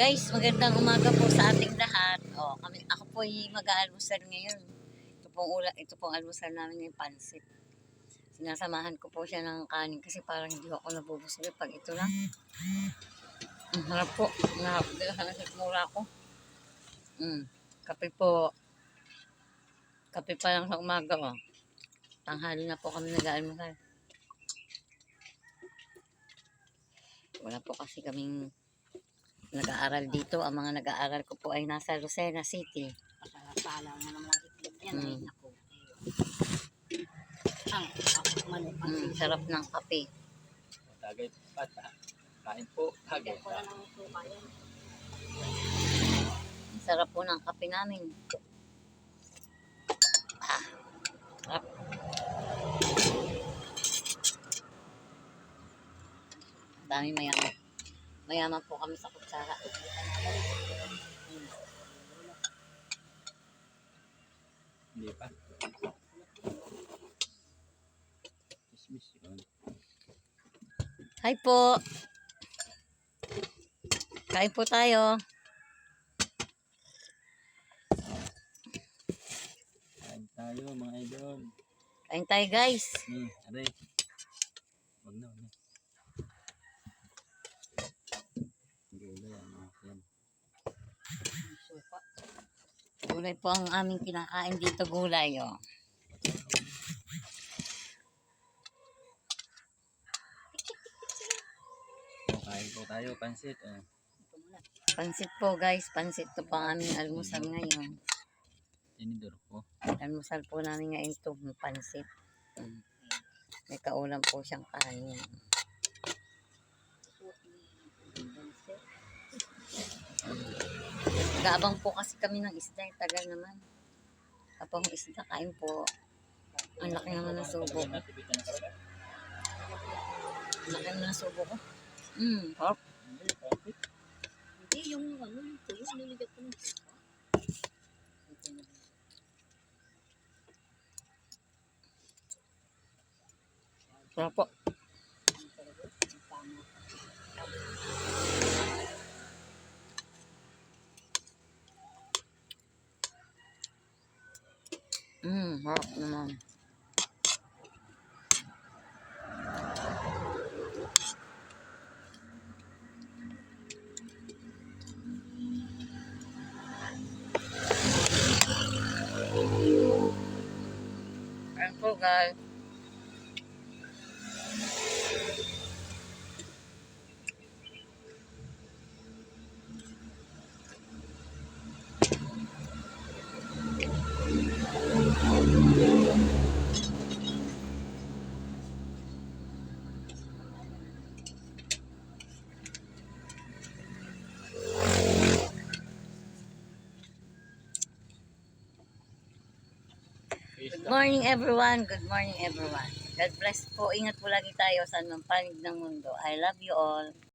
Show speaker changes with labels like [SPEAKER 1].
[SPEAKER 1] Guys, magandang umaga po sa ating lahat. O, kami, ako po ay mag-aalmusal ngayon. Ito pong, ula, ito pong almusal namin ng pansit. Sinasamahan ko po siya ng kanin kasi parang hindi ako nabubusog pag ito lang. Ang harap po. Ang harap din sa mura ko. Mm, kape po. Kape pa lang sa umaga. Oh. Tanghali na po kami nag-aalmusal. Wala po kasi kaming nag-aaral dito. Ang mga nag-aaral ko po ay nasa Lucena City.
[SPEAKER 2] Pasala na naman ang itlog yan.
[SPEAKER 1] Mm.
[SPEAKER 2] Naku. Ang
[SPEAKER 1] Mm, sarap ng kape.
[SPEAKER 3] Tagay pata. Kain po. Tagay.
[SPEAKER 1] Ang sarap po ng kape namin. Ah, sarap. Dami mayaman. Mayaman po kami sa kutsara.
[SPEAKER 3] Hindi pa. Dismiss yun.
[SPEAKER 1] Hi po. Kain po tayo.
[SPEAKER 3] Kain tayo mga idol.
[SPEAKER 1] Kain tayo guys.
[SPEAKER 3] Hmm, aray. Wag na, wag na. Gulay, ano, yan.
[SPEAKER 2] Suka.
[SPEAKER 1] Gulay po ang aming kinakain dito gulay. Oh.
[SPEAKER 3] Kain po tayo, pansit. Oh.
[SPEAKER 1] Pansit po guys. Pansit to pang aming almusal ngayon.
[SPEAKER 3] Tinidor ko.
[SPEAKER 1] Almusal po namin ngayon yung pansit. May kaulam po siyang kanin. Gaabang po kasi kami ng isda, eh, tagal naman. Kapag isda, kain po. Ang laki naman ng subo. Ang laki naman ng subo ko. Mm, harap.
[SPEAKER 2] Hindi, yung ano, yung tuyo, niligat ko ng suka.
[SPEAKER 1] Sarap po. Mm, harap naman. Ayan guys. Good morning everyone. Good morning everyone. God bless po. Ingat po lagi tayo sa anong panig ng mundo. I love you all.